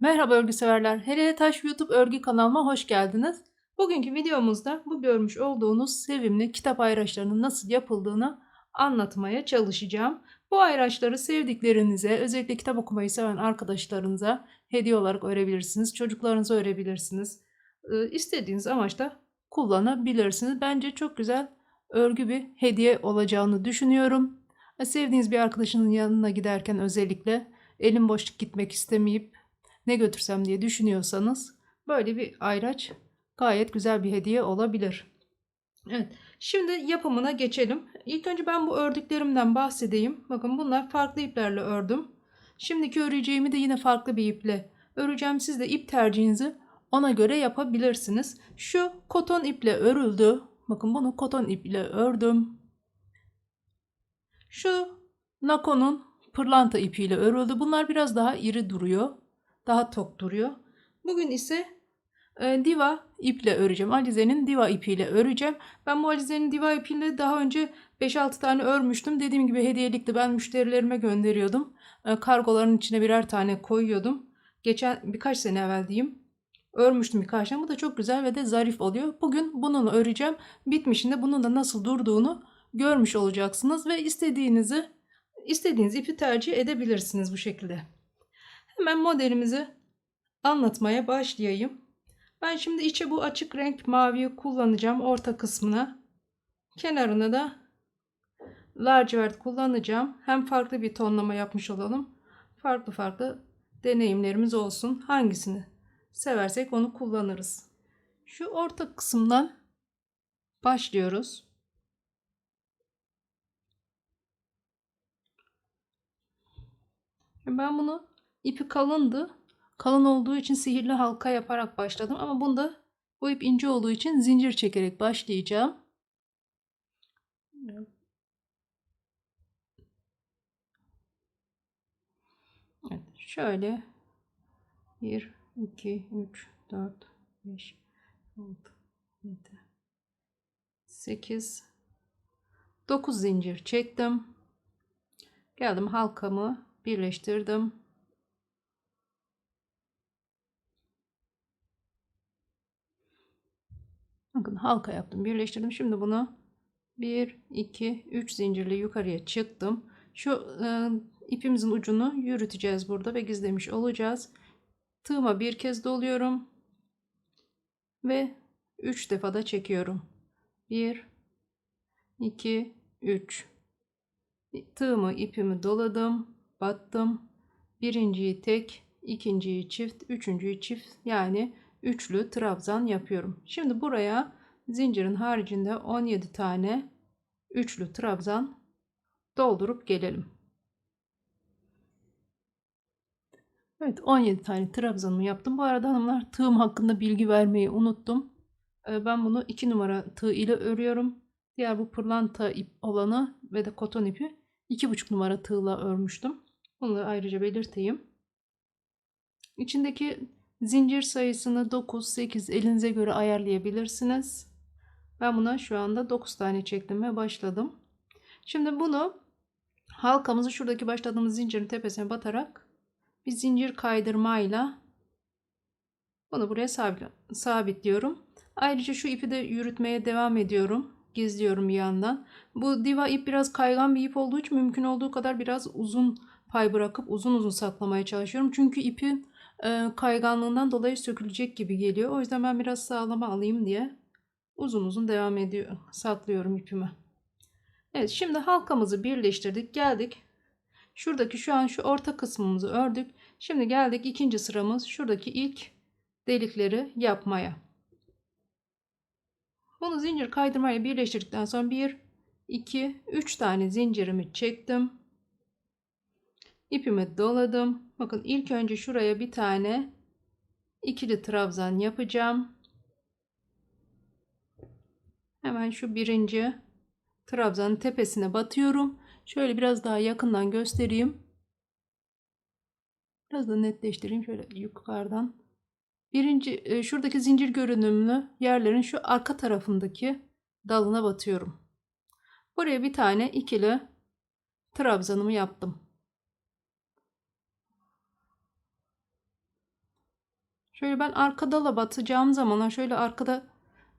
Merhaba örgü severler. Hele Taş YouTube örgü kanalıma hoş geldiniz. Bugünkü videomuzda bu görmüş olduğunuz sevimli kitap ayraçlarının nasıl yapıldığını anlatmaya çalışacağım. Bu ayraçları sevdiklerinize, özellikle kitap okumayı seven arkadaşlarınıza hediye olarak örebilirsiniz. Çocuklarınıza örebilirsiniz. Ee, İstediğiniz amaçla kullanabilirsiniz. Bence çok güzel örgü bir hediye olacağını düşünüyorum. Sevdiğiniz bir arkadaşının yanına giderken özellikle elim boş gitmek istemeyip ne götürsem diye düşünüyorsanız böyle bir ayraç gayet güzel bir hediye olabilir. Evet. Şimdi yapımına geçelim. İlk önce ben bu ördüklerimden bahsedeyim. Bakın bunlar farklı iplerle ördüm. Şimdiki öreceğimi de yine farklı bir iple öreceğim. Siz de ip tercihinizi ona göre yapabilirsiniz. Şu koton iple örüldü. Bakın bunu koton iple ördüm. Şu nakonun pırlanta ipiyle örüldü. Bunlar biraz daha iri duruyor. Daha tok duruyor. Bugün ise e, diva iple öreceğim. Alize'nin diva ipiyle öreceğim. Ben bu Alize'nin diva ipiyle daha önce 5-6 tane örmüştüm. Dediğim gibi hediyelikti. Ben müşterilerime gönderiyordum. E, kargoların içine birer tane koyuyordum. Geçen birkaç sene evvel diyeyim. Örmüştüm birkaç tane. Bu da çok güzel ve de zarif oluyor. Bugün bununla öreceğim. Bitmişinde bunun da nasıl durduğunu görmüş olacaksınız ve istediğinizi istediğiniz ipi tercih edebilirsiniz bu şekilde. Hemen modelimizi anlatmaya başlayayım. Ben şimdi içe bu açık renk maviyi kullanacağım orta kısmına. Kenarına da lacivert kullanacağım. Hem farklı bir tonlama yapmış olalım. Farklı farklı deneyimlerimiz olsun. Hangisini seversek onu kullanırız. Şu orta kısımdan başlıyoruz. Ben bunu ipi kalındı. Kalın olduğu için sihirli halka yaparak başladım ama bunda bu ip ince olduğu için zincir çekerek başlayacağım. Evet, şöyle 1 2 3 4 5 6 7 8 9 zincir çektim. Geldim halkamı birleştirdim. Bakın halka yaptım, birleştirdim. Şimdi bunu 1 2 3 zincirle yukarıya çıktım. Şu e, ipimizin ucunu yürüteceğiz burada ve gizlemiş olacağız. Tığıma bir kez doluyorum ve 3 defa da çekiyorum. 1 2 3 Tığımı ipimi doladım battım. Birinciyi tek, ikinciyi çift, üçüncüyü çift yani üçlü trabzan yapıyorum. Şimdi buraya zincirin haricinde 17 tane üçlü trabzan doldurup gelelim. Evet 17 tane trabzanımı yaptım. Bu arada hanımlar tığım hakkında bilgi vermeyi unuttum. Ee, ben bunu 2 numara tığ ile örüyorum. Diğer bu pırlanta ip olanı ve de koton ipi 2,5 numara tığla örmüştüm. Bunu ayrıca belirteyim. İçindeki zincir sayısını 9, 8 elinize göre ayarlayabilirsiniz. Ben buna şu anda 9 tane çektim ve başladım. Şimdi bunu halkamızı şuradaki başladığımız zincirin tepesine batarak bir zincir kaydırmayla bunu buraya sabitliyorum. Ayrıca şu ipi de yürütmeye devam ediyorum. Gizliyorum bir yandan. Bu diva ip biraz kaygan bir ip olduğu için mümkün olduğu kadar biraz uzun pay bırakıp uzun uzun saklamaya çalışıyorum. Çünkü ipin e, kayganlığından dolayı sökülecek gibi geliyor. O yüzden ben biraz sağlama alayım diye uzun uzun devam ediyor. Saklıyorum ipimi. Evet şimdi halkamızı birleştirdik. Geldik. Şuradaki şu an şu orta kısmımızı ördük. Şimdi geldik ikinci sıramız şuradaki ilk delikleri yapmaya. Bunu zincir kaydırmayla birleştirdikten sonra 1, 2, 3 tane zincirimi çektim ipimi doladım. Bakın ilk önce şuraya bir tane ikili trabzan yapacağım. Hemen şu birinci trabzanın tepesine batıyorum. Şöyle biraz daha yakından göstereyim. Biraz da netleştireyim şöyle yukarıdan. Birinci e, şuradaki zincir görünümlü yerlerin şu arka tarafındaki dalına batıyorum. Buraya bir tane ikili trabzanımı yaptım. Şöyle ben arka dala batacağım zamanlar şöyle arkada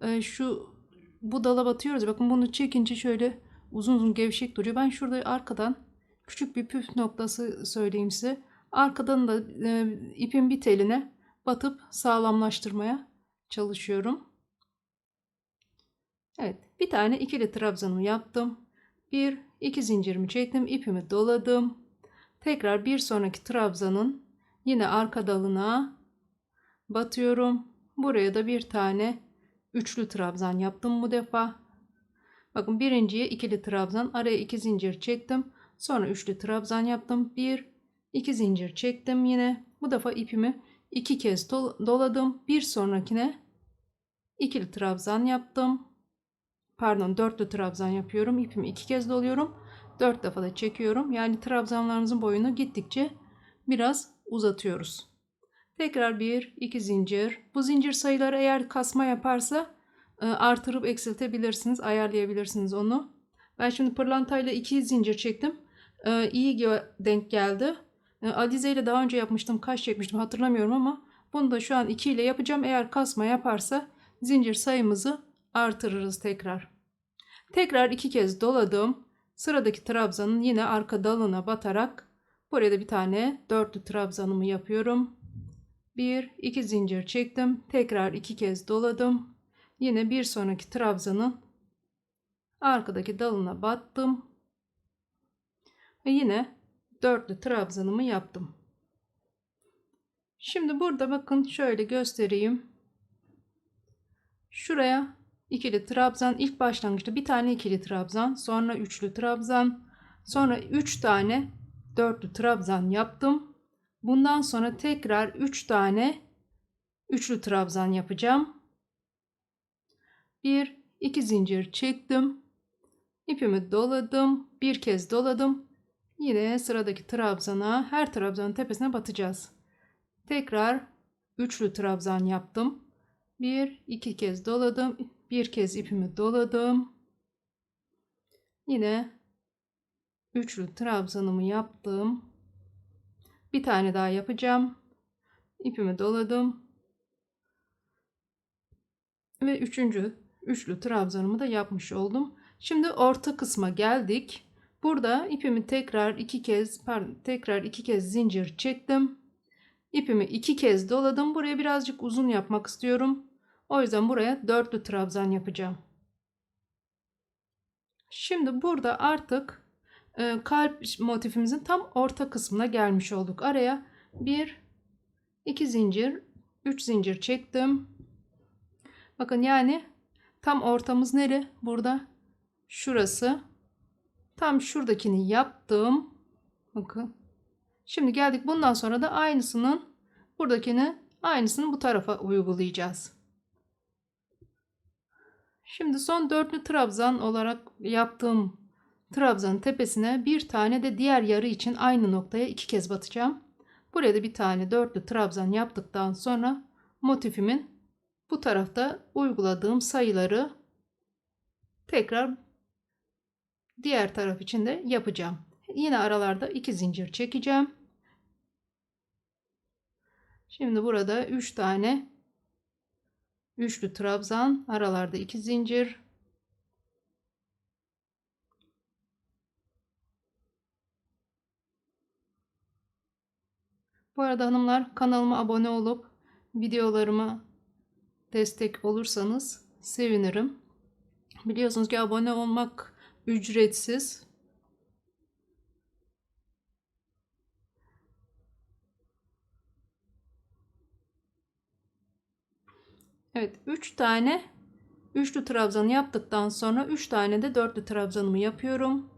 e, şu bu dala batıyoruz. Bakın bunu çekince şöyle uzun uzun gevşek duruyor. Ben şurada arkadan küçük bir püf noktası söyleyeyim size. Arkadan da e, ipin bir teline batıp sağlamlaştırmaya çalışıyorum. Evet, bir tane ikili trabzanımı yaptım. Bir, iki zincirimi çektim, ipimi doladım. Tekrar bir sonraki trabzanın yine arka dalına batıyorum. Buraya da bir tane üçlü trabzan yaptım bu defa. Bakın birinciye ikili trabzan, araya iki zincir çektim. Sonra üçlü trabzan yaptım. Bir, iki zincir çektim yine. Bu defa ipimi iki kez doladım. Bir sonrakine ikili trabzan yaptım. Pardon dörtlü trabzan yapıyorum. İpimi iki kez doluyorum. Dört defa da çekiyorum. Yani trabzanlarımızın boyunu gittikçe biraz uzatıyoruz. Tekrar bir, iki zincir. Bu zincir sayıları eğer kasma yaparsa e, artırıp eksiltebilirsiniz. Ayarlayabilirsiniz onu. Ben şimdi pırlantayla iki zincir çektim. E, iyi denk geldi. E, Alize ile daha önce yapmıştım. Kaç çekmiştim hatırlamıyorum ama bunu da şu an 2 ile yapacağım. Eğer kasma yaparsa zincir sayımızı artırırız tekrar. Tekrar iki kez doladım. Sıradaki trabzanın yine arka dalına batarak buraya da bir tane dörtlü trabzanımı yapıyorum. Bir, iki zincir çektim. Tekrar iki kez doladım. Yine bir sonraki trabzanın arkadaki dalına battım. Ve yine dörtlü trabzanımı yaptım. Şimdi burada bakın şöyle göstereyim. Şuraya ikili trabzan ilk başlangıçta bir tane ikili trabzan, sonra üçlü trabzan, sonra üç tane dörtlü trabzan yaptım. Bundan sonra tekrar üç tane üçlü trabzan yapacağım. Bir, iki zincir çektim. İpimi doladım. Bir kez doladım. Yine sıradaki trabzana her trabzanın tepesine batacağız. Tekrar üçlü trabzan yaptım. Bir, iki kez doladım. Bir kez ipimi doladım. Yine üçlü trabzanımı yaptım. Bir tane daha yapacağım. İpimi doladım. Ve üçüncü üçlü trabzanımı da yapmış oldum. Şimdi orta kısma geldik. Burada ipimi tekrar iki kez pardon tekrar iki kez zincir çektim. İpimi iki kez doladım. Buraya birazcık uzun yapmak istiyorum. O yüzden buraya dörtlü trabzan yapacağım. Şimdi burada artık kalp motifimizin tam orta kısmına gelmiş olduk. Araya bir, iki zincir, üç zincir çektim. Bakın yani tam ortamız nere? Burada şurası. Tam şuradakini yaptım. Bakın. Şimdi geldik bundan sonra da aynısının buradakini aynısını bu tarafa uygulayacağız. Şimdi son dörtlü trabzan olarak yaptığım trabzanın tepesine bir tane de diğer yarı için aynı noktaya iki kez batacağım. Buraya da bir tane dörtlü trabzan yaptıktan sonra motifimin bu tarafta uyguladığım sayıları tekrar diğer taraf için de yapacağım. Yine aralarda iki zincir çekeceğim. Şimdi burada 3 tane üçlü trabzan, aralarda iki zincir. Bu arada hanımlar kanalıma abone olup videolarıma destek olursanız sevinirim. Biliyorsunuz ki abone olmak ücretsiz. Evet 3 tane üçlü trabzanı yaptıktan sonra 3 tane de dörtlü trabzanımı yapıyorum.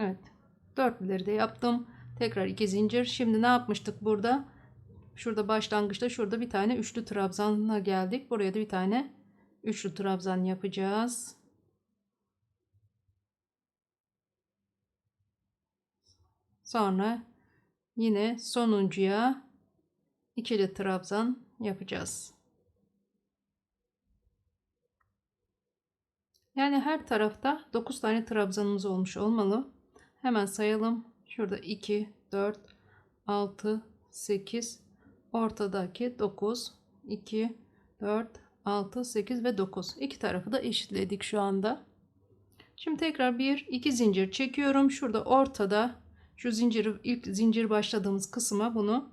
Evet. Dörtlüleri de yaptım. Tekrar iki zincir. Şimdi ne yapmıştık burada? Şurada başlangıçta şurada bir tane üçlü trabzanla geldik. Buraya da bir tane üçlü trabzan yapacağız. Sonra yine sonuncuya ikili trabzan yapacağız. Yani her tarafta 9 tane trabzanımız olmuş olmalı. Hemen sayalım. Şurada 2, 4, 6, 8, ortadaki 9, 2, 4, 6, 8 ve 9. İki tarafı da eşitledik şu anda. Şimdi tekrar bir iki zincir çekiyorum. Şurada ortada şu zinciri ilk zincir başladığımız kısma bunu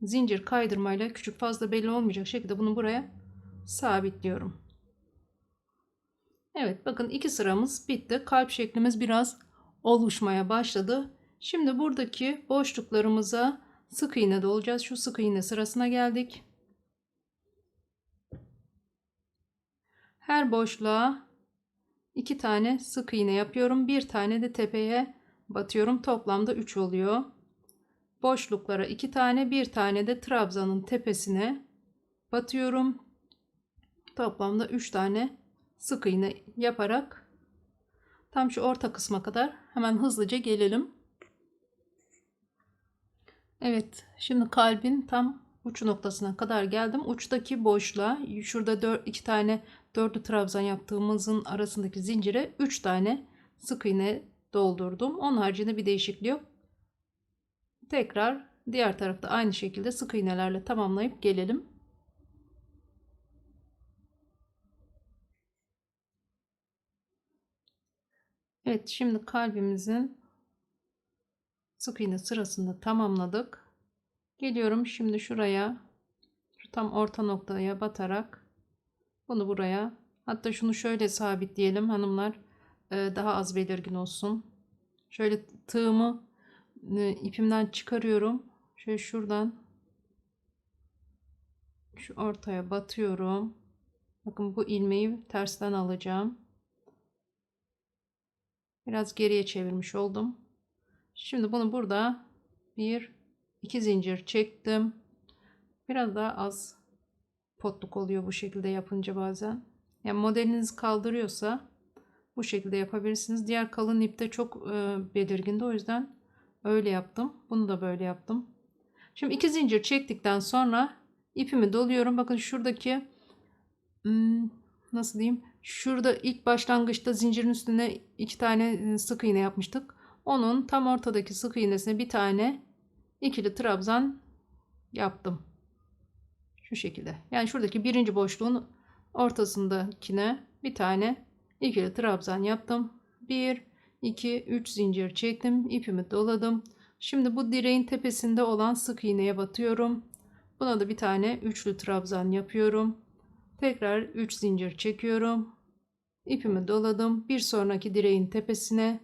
zincir kaydırmayla küçük fazla belli olmayacak şekilde bunu buraya sabitliyorum. Evet bakın iki sıramız bitti. Kalp şeklimiz biraz oluşmaya başladı. Şimdi buradaki boşluklarımıza sık iğne dolacağız. Şu sık iğne sırasına geldik. Her boşluğa iki tane sık iğne yapıyorum. Bir tane de tepeye batıyorum. Toplamda 3 oluyor. Boşluklara iki tane, bir tane de trabzanın tepesine batıyorum. Toplamda 3 tane sık iğne yaparak tam şu orta kısma kadar hemen hızlıca gelelim. Evet, şimdi kalbin tam uç noktasına kadar geldim. Uçtaki boşluğa şurada 4 iki tane dörtlü trabzan yaptığımızın arasındaki zincire 3 tane sık iğne doldurdum. Onun haricinde bir değişiklik yok. Tekrar diğer tarafta aynı şekilde sık iğnelerle tamamlayıp gelelim. Evet şimdi kalbimizin sık iğne sırasında tamamladık. Geliyorum şimdi şuraya şu tam orta noktaya batarak bunu buraya hatta şunu şöyle sabitleyelim hanımlar daha az belirgin olsun. Şöyle tığımı ipimden çıkarıyorum. Şöyle şuradan şu ortaya batıyorum. Bakın bu ilmeği tersten alacağım. Biraz geriye çevirmiş oldum. Şimdi bunu burada bir iki zincir çektim. Biraz daha az potluk oluyor bu şekilde yapınca bazen. Yani modeliniz kaldırıyorsa bu şekilde yapabilirsiniz. Diğer kalın ipte çok e, belirgindi. O yüzden öyle yaptım. Bunu da böyle yaptım. Şimdi iki zincir çektikten sonra ipimi doluyorum. Bakın şuradaki hmm, nasıl diyeyim? Şurada ilk başlangıçta zincirin üstüne iki tane sık iğne yapmıştık. Onun tam ortadaki sık iğnesine bir tane ikili trabzan yaptım. Şu şekilde. Yani şuradaki birinci boşluğun ortasındakine bir tane ikili trabzan yaptım. 1 2 3 zincir çektim. ipimi doladım. Şimdi bu direğin tepesinde olan sık iğneye batıyorum. Buna da bir tane üçlü trabzan yapıyorum. Tekrar 3 zincir çekiyorum. İpimi doladım. Bir sonraki direğin tepesine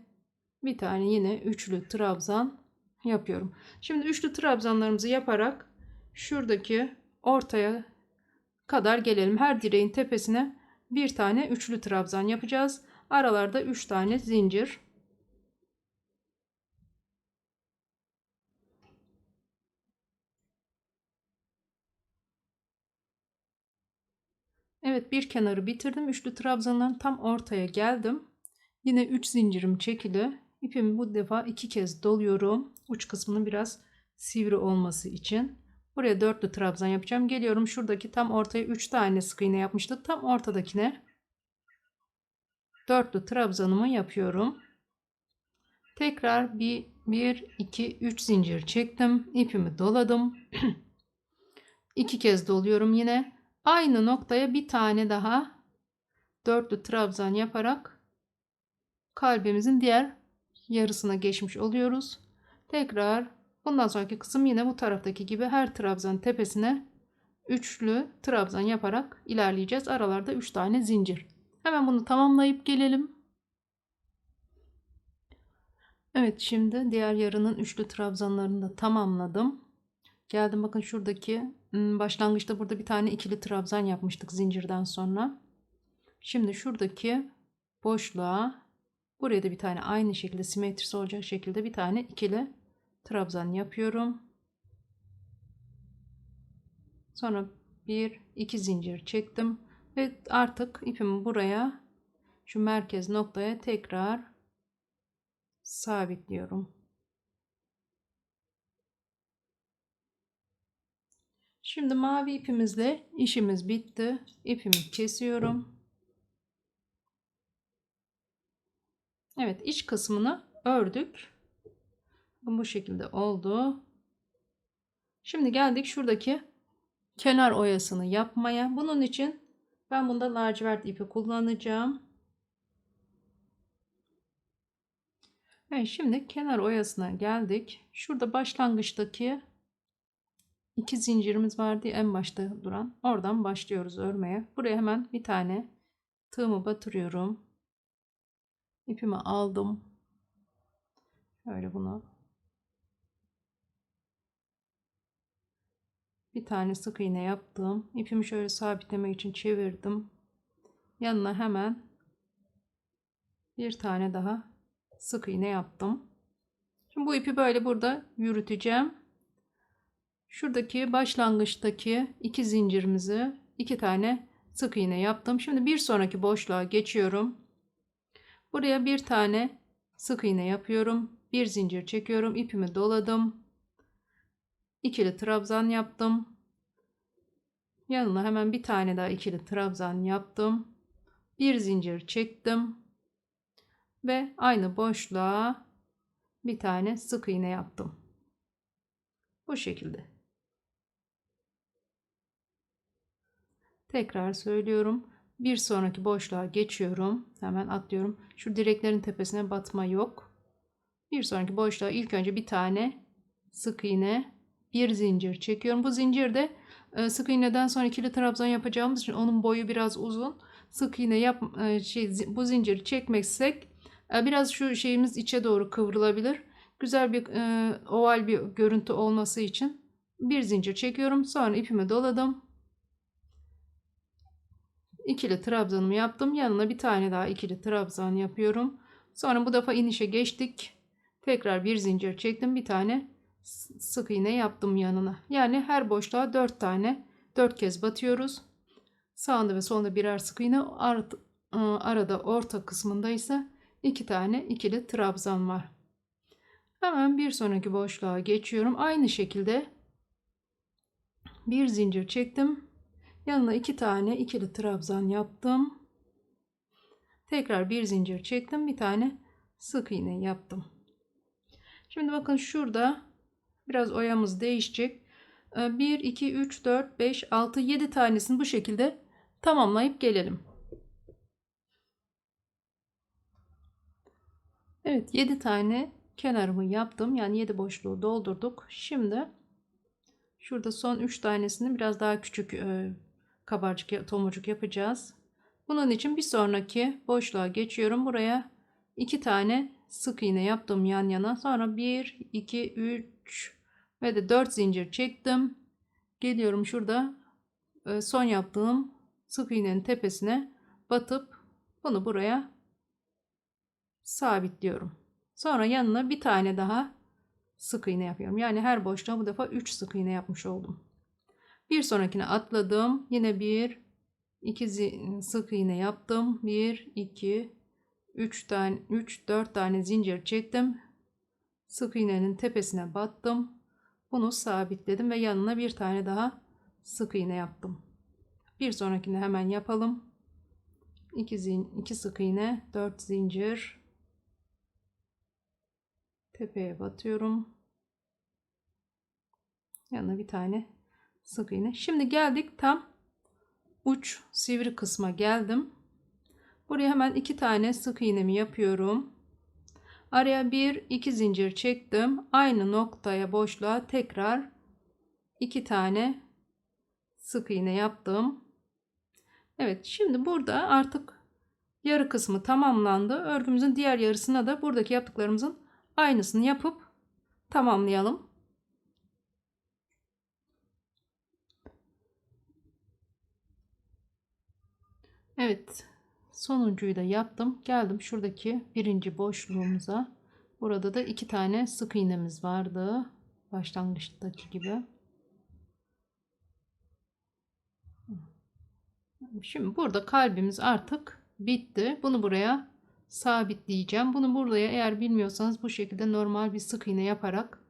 bir tane yine üçlü trabzan yapıyorum. Şimdi üçlü trabzanlarımızı yaparak şuradaki ortaya kadar gelelim. Her direğin tepesine bir tane üçlü trabzan yapacağız. Aralarda üç tane zincir. Bir kenarı bitirdim. Üçlü trabzanların tam ortaya geldim. Yine 3 zincirim çekili. İpimi bu defa iki kez doluyorum. Uç kısmının biraz sivri olması için. Buraya dörtlü trabzan yapacağım. Geliyorum şuradaki tam ortaya 3 tane sık iğne yapmıştık. Tam ortadakine dörtlü trabzanımı yapıyorum. Tekrar bir 1 2 3 zincir çektim. İpimi doladım. iki kez doluyorum yine. Aynı noktaya bir tane daha dörtlü trabzan yaparak kalbimizin diğer yarısına geçmiş oluyoruz. Tekrar bundan sonraki kısım yine bu taraftaki gibi her trabzan tepesine üçlü trabzan yaparak ilerleyeceğiz. Aralarda 3 tane zincir. Hemen bunu tamamlayıp gelelim. Evet şimdi diğer yarının üçlü trabzanlarını da tamamladım. Geldim bakın şuradaki başlangıçta burada bir tane ikili trabzan yapmıştık zincirden sonra. Şimdi şuradaki boşluğa buraya da bir tane aynı şekilde simetrisi olacak şekilde bir tane ikili trabzan yapıyorum. Sonra bir iki zincir çektim ve artık ipimi buraya şu merkez noktaya tekrar sabitliyorum. Şimdi mavi ipimizle işimiz bitti. İpimi kesiyorum. Evet iç kısmını ördük. Bu şekilde oldu. Şimdi geldik şuradaki kenar oyasını yapmaya. Bunun için ben bunda lacivert ipi kullanacağım. Evet şimdi kenar oyasına geldik. Şurada başlangıçtaki iki zincirimiz vardı en başta duran. Oradan başlıyoruz örmeye. Buraya hemen bir tane tığımı batırıyorum. İpimi aldım. Şöyle bunu bir tane sık iğne yaptım. İpimi şöyle sabitlemek için çevirdim. Yanına hemen bir tane daha sık iğne yaptım. Şimdi bu ipi böyle burada yürüteceğim. Şuradaki başlangıçtaki iki zincirimizi iki tane sık iğne yaptım. Şimdi bir sonraki boşluğa geçiyorum. Buraya bir tane sık iğne yapıyorum. Bir zincir çekiyorum. ipimi doladım. İkili trabzan yaptım. Yanına hemen bir tane daha ikili trabzan yaptım. Bir zincir çektim. Ve aynı boşluğa bir tane sık iğne yaptım. Bu şekilde. Tekrar söylüyorum. Bir sonraki boşluğa geçiyorum. Hemen atlıyorum. Şu direklerin tepesine batma yok. Bir sonraki boşluğa ilk önce bir tane sık iğne, bir zincir çekiyorum. Bu zincirde e, sık iğneden sonra ikili trabzan yapacağımız için onun boyu biraz uzun. Sık iğne yap e, şey bu zinciri çekmezsek e, biraz şu şeyimiz içe doğru kıvrılabilir. Güzel bir oval bir görüntü olması için bir zincir çekiyorum. Sonra ipimi doladım ikili trabzanımı yaptım. Yanına bir tane daha ikili trabzan yapıyorum. Sonra bu defa inişe geçtik. Tekrar bir zincir çektim. Bir tane sık iğne yaptım yanına. Yani her boşluğa 4 tane 4 kez batıyoruz. Sağında ve solunda birer sık iğne. Iı, arada orta kısmında ise 2 tane ikili trabzan var. Hemen bir sonraki boşluğa geçiyorum. Aynı şekilde bir zincir çektim. Yanına iki tane ikili trabzan yaptım. Tekrar bir zincir çektim. Bir tane sık iğne yaptım. Şimdi bakın şurada biraz oyamız değişecek. 1, 2, 3, 4, 5, 6, 7 tanesini bu şekilde tamamlayıp gelelim. Evet 7 tane kenarımı yaptım. Yani 7 boşluğu doldurduk. Şimdi şurada son 3 tanesini biraz daha küçük e, kabarcık tomurcuk yapacağız. Bunun için bir sonraki boşluğa geçiyorum. Buraya iki tane sık iğne yaptım yan yana. Sonra 1, 2, 3 ve de 4 zincir çektim. Geliyorum şurada e, son yaptığım sık iğnenin tepesine batıp bunu buraya sabitliyorum. Sonra yanına bir tane daha sık iğne yapıyorum. Yani her boşluğa bu defa 3 sık iğne yapmış oldum. Bir sonrakine atladım. Yine bir iki sık iğne yaptım. 1 2 3 tane 3 4 tane zincir çektim. Sık iğnenin tepesine battım. Bunu sabitledim ve yanına bir tane daha sık iğne yaptım. Bir sonrakini hemen yapalım. 2 zin 2 sık iğne, 4 zincir. Tepeye batıyorum. Yanına bir tane sık iğne. Şimdi geldik tam uç sivri kısma geldim. Buraya hemen iki tane sık iğnemi yapıyorum. Araya bir iki zincir çektim. Aynı noktaya boşluğa tekrar iki tane sık iğne yaptım. Evet şimdi burada artık yarı kısmı tamamlandı. Örgümüzün diğer yarısına da buradaki yaptıklarımızın aynısını yapıp tamamlayalım. Evet. Sonuncuyu da yaptım. Geldim şuradaki birinci boşluğumuza. Burada da iki tane sık iğnemiz vardı. Başlangıçtaki gibi. Şimdi burada kalbimiz artık bitti. Bunu buraya sabitleyeceğim. Bunu buraya eğer bilmiyorsanız bu şekilde normal bir sık iğne yaparak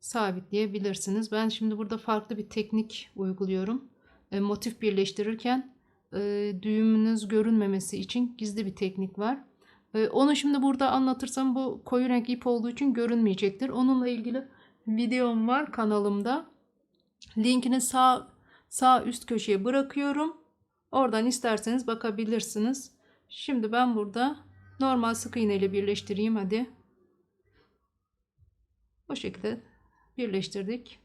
sabitleyebilirsiniz. Ben şimdi burada farklı bir teknik uyguluyorum. E, motif birleştirirken e, düğümünüz görünmemesi için gizli bir teknik var. E, onu şimdi burada anlatırsam bu koyu renk ip olduğu için görünmeyecektir. Onunla ilgili videom var kanalımda. Linkini sağ sağ üst köşeye bırakıyorum. Oradan isterseniz bakabilirsiniz. Şimdi ben burada normal sık iğne ile birleştireyim hadi. Bu şekilde birleştirdik.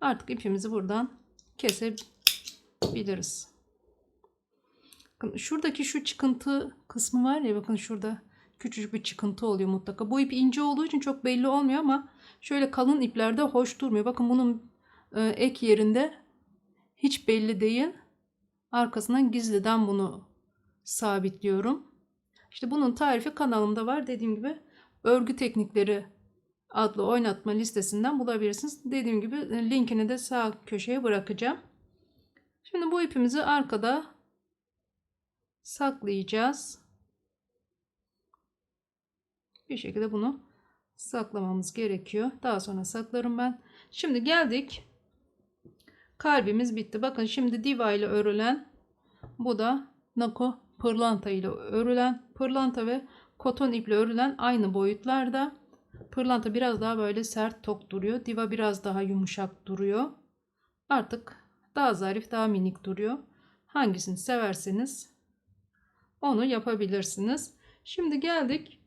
Artık ipimizi buradan kesebiliriz. Bakın şuradaki şu çıkıntı kısmı var ya bakın şurada küçücük bir çıkıntı oluyor mutlaka. Bu ip ince olduğu için çok belli olmuyor ama şöyle kalın iplerde hoş durmuyor. Bakın bunun e, ek yerinde hiç belli değil. Arkasından gizliden bunu sabitliyorum. İşte bunun tarifi kanalımda var. Dediğim gibi örgü teknikleri adlı oynatma listesinden bulabilirsiniz. Dediğim gibi e, linkini de sağ köşeye bırakacağım. Şimdi bu ipimizi arkada saklayacağız. Bir şekilde bunu saklamamız gerekiyor. Daha sonra saklarım ben. Şimdi geldik. Kalbimiz bitti. Bakın şimdi diva ile örülen bu da nako pırlanta ile örülen pırlanta ve koton iple örülen aynı boyutlarda. Pırlanta biraz daha böyle sert tok duruyor. Diva biraz daha yumuşak duruyor. Artık daha zarif daha minik duruyor. Hangisini severseniz onu yapabilirsiniz. Şimdi geldik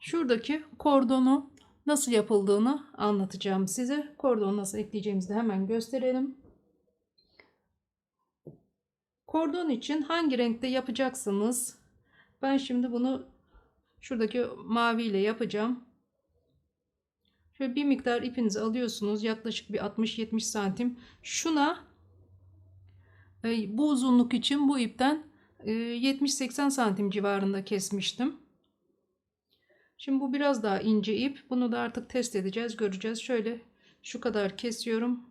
şuradaki kordonu nasıl yapıldığını anlatacağım size. Kordonu nasıl ekleyeceğimizi de hemen gösterelim. Kordon için hangi renkte yapacaksınız? Ben şimdi bunu şuradaki mavi ile yapacağım. Şöyle bir miktar ipinizi alıyorsunuz. Yaklaşık bir 60-70 santim. Şuna e, bu uzunluk için bu ipten 70-80 santim civarında kesmiştim. Şimdi bu biraz daha ince ip. Bunu da artık test edeceğiz, göreceğiz. Şöyle şu kadar kesiyorum.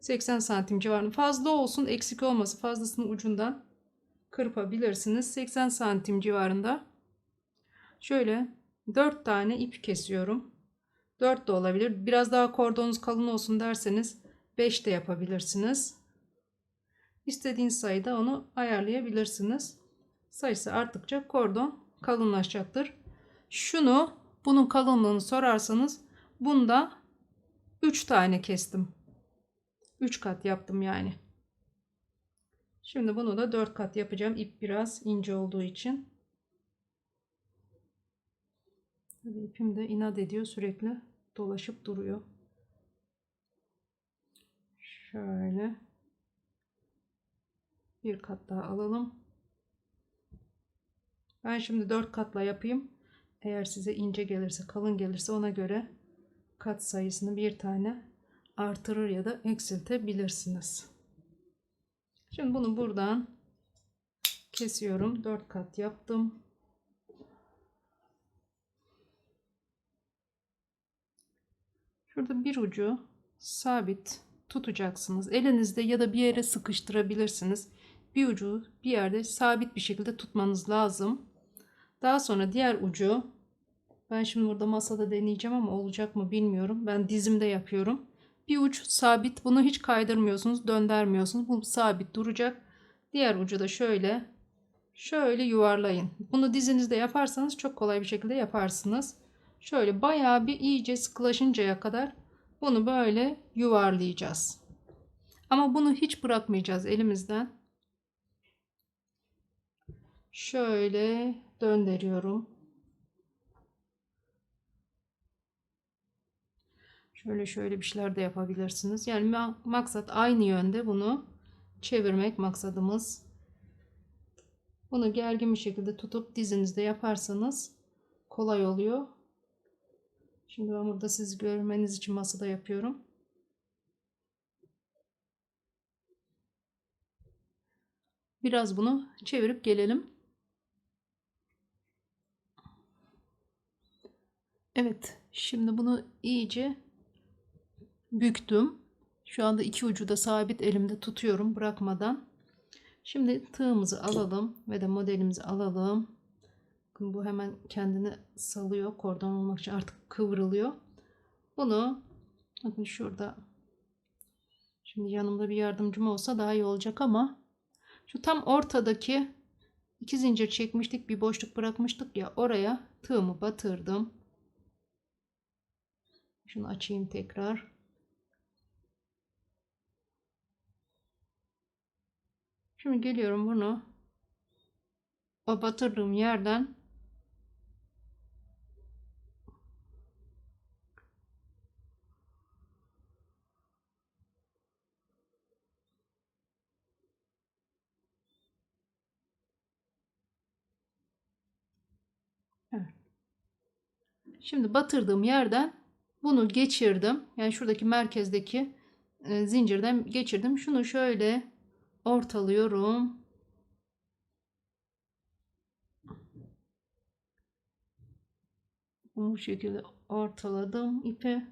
80 santim civarında. Fazla olsun, eksik olması fazlasını ucundan kırpabilirsiniz. 80 santim civarında. Şöyle 4 tane ip kesiyorum. 4 de olabilir. Biraz daha kordonunuz kalın olsun derseniz 5 de yapabilirsiniz. İstediğiniz sayıda onu ayarlayabilirsiniz. Sayısı arttıkça kordon kalınlaşacaktır. Şunu bunun kalınlığını sorarsanız bunda 3 tane kestim. 3 kat yaptım yani. Şimdi bunu da 4 kat yapacağım. İp biraz ince olduğu için. Tabii ipim de inat ediyor sürekli dolaşıp duruyor. Şöyle bir kat daha alalım. Ben şimdi 4 katla yapayım. Eğer size ince gelirse, kalın gelirse ona göre kat sayısını bir tane artırır ya da eksiltebilirsiniz. Şimdi bunu buradan kesiyorum. 4 kat yaptım. Şurada bir ucu sabit tutacaksınız. Elinizde ya da bir yere sıkıştırabilirsiniz. Bir ucu bir yerde sabit bir şekilde tutmanız lazım. Daha sonra diğer ucu ben şimdi burada masada deneyeceğim ama olacak mı bilmiyorum. Ben dizimde yapıyorum. Bir uç sabit. Bunu hiç kaydırmıyorsunuz, döndürmüyorsunuz. Bu sabit duracak. Diğer ucu da şöyle şöyle yuvarlayın. Bunu dizinizde yaparsanız çok kolay bir şekilde yaparsınız. Şöyle bayağı bir iyice sıkılaşıncaya kadar bunu böyle yuvarlayacağız. Ama bunu hiç bırakmayacağız elimizden. Şöyle döndürüyorum. Şöyle şöyle bir şeyler de yapabilirsiniz. Yani maksat aynı yönde bunu çevirmek maksadımız. Bunu gergin bir şekilde tutup dizinizde yaparsanız kolay oluyor. Şimdi ben burada siz görmeniz için masada yapıyorum. Biraz bunu çevirip gelelim. Evet, şimdi bunu iyice büktüm. Şu anda iki ucu da sabit elimde tutuyorum bırakmadan. Şimdi tığımızı alalım ve de modelimizi alalım. Bu hemen kendini salıyor. Kordon olmak için artık kıvrılıyor. Bunu Bakın şurada. Şimdi yanımda bir yardımcım olsa daha iyi olacak ama şu tam ortadaki iki zincir çekmiştik bir boşluk bırakmıştık ya oraya tığımı batırdım. Şunu açayım tekrar. Şimdi geliyorum bunu o batırdığım yerden. Şimdi batırdığım yerden bunu geçirdim. Yani şuradaki merkezdeki e, zincirden geçirdim. Şunu şöyle ortalıyorum. Bu şekilde ortaladım ipi.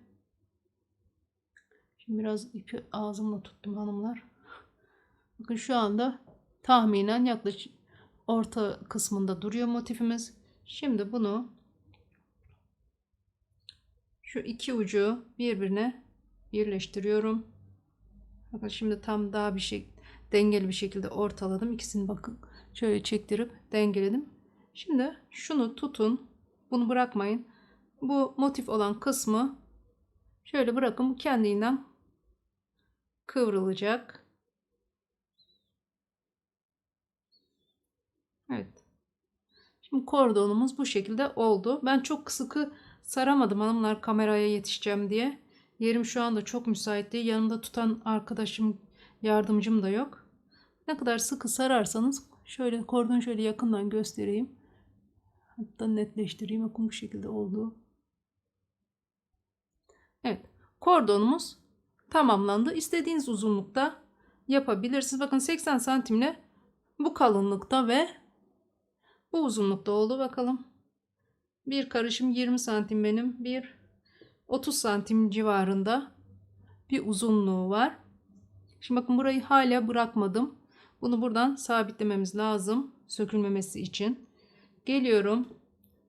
Şimdi biraz ipi ağzımla tuttum hanımlar. Bakın şu anda tahminen yaklaşık orta kısmında duruyor motifimiz. Şimdi bunu şu iki ucu birbirine birleştiriyorum. Bakın şimdi tam daha bir şey dengeli bir şekilde ortaladım. İkisini bakın şöyle çektirip dengeledim. Şimdi şunu tutun. Bunu bırakmayın. Bu motif olan kısmı şöyle bırakın kendinden kıvrılacak. Evet. Şimdi kordonumuz bu şekilde oldu. Ben çok sıkı saramadım hanımlar kameraya yetişeceğim diye. Yerim şu anda çok müsait değil. Yanımda tutan arkadaşım, yardımcım da yok. Ne kadar sıkı sararsanız şöyle kordon şöyle yakından göstereyim. Hatta netleştireyim. Bakın bu şekilde oldu. Evet. Kordonumuz tamamlandı. İstediğiniz uzunlukta yapabilirsiniz. Bakın 80 santimle bu kalınlıkta ve bu uzunlukta oldu. Bakalım. Bir karışım 20 santim benim. Bir 30 santim civarında bir uzunluğu var. Şimdi bakın burayı hala bırakmadım. Bunu buradan sabitlememiz lazım. Sökülmemesi için. Geliyorum.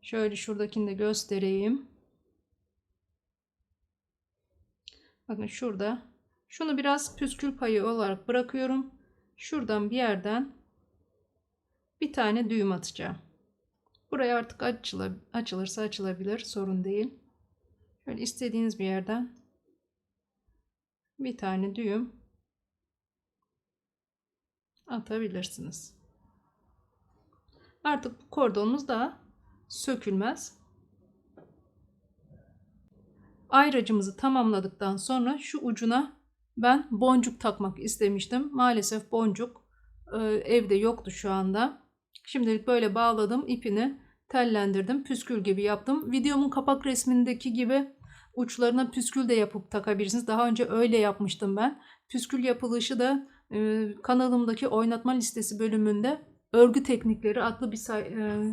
Şöyle şuradakini de göstereyim. Bakın şurada. Şunu biraz püskül payı olarak bırakıyorum. Şuradan bir yerden bir tane düğüm atacağım. Buraya artık açılır, açılırsa açılabilir. Sorun değil. Şöyle istediğiniz bir yerden bir tane düğüm atabilirsiniz. Artık bu kordonumuz da sökülmez. Ayracımızı tamamladıktan sonra şu ucuna ben boncuk takmak istemiştim. Maalesef boncuk e, evde yoktu şu anda. Şimdilik böyle bağladım ipini tellendirdim. Püskül gibi yaptım. Videomun kapak resmindeki gibi uçlarına püskül de yapıp takabilirsiniz. Daha önce öyle yapmıştım ben. Püskül yapılışı da e, kanalımdaki oynatma listesi bölümünde örgü teknikleri adlı bir say- e,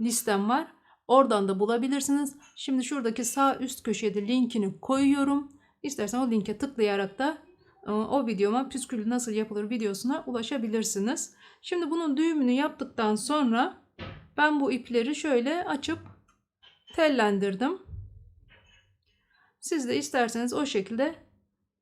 listem var. Oradan da bulabilirsiniz. Şimdi şuradaki sağ üst köşede linkini koyuyorum. İstersen o linke tıklayarak da o videoma püskül nasıl yapılır videosuna ulaşabilirsiniz. Şimdi bunun düğümünü yaptıktan sonra ben bu ipleri şöyle açıp tellendirdim. Siz de isterseniz o şekilde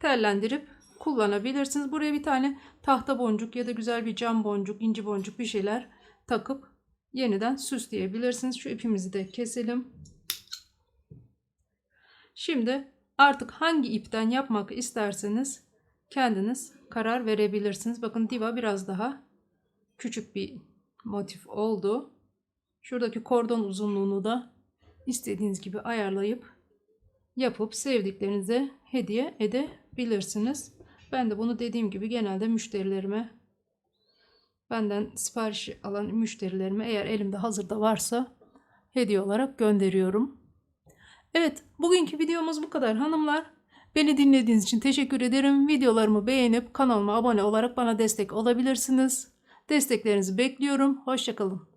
tellendirip kullanabilirsiniz. Buraya bir tane tahta boncuk ya da güzel bir cam boncuk, inci boncuk bir şeyler takıp yeniden süsleyebilirsiniz. Şu ipimizi de keselim. Şimdi artık hangi ipten yapmak isterseniz kendiniz karar verebilirsiniz. Bakın diva biraz daha küçük bir motif oldu. Şuradaki kordon uzunluğunu da istediğiniz gibi ayarlayıp yapıp sevdiklerinize hediye edebilirsiniz. Ben de bunu dediğim gibi genelde müşterilerime benden sipariş alan müşterilerime eğer elimde hazırda varsa hediye olarak gönderiyorum. Evet bugünkü videomuz bu kadar hanımlar. Beni dinlediğiniz için teşekkür ederim. Videolarımı beğenip kanalıma abone olarak bana destek olabilirsiniz. Desteklerinizi bekliyorum. Hoşçakalın.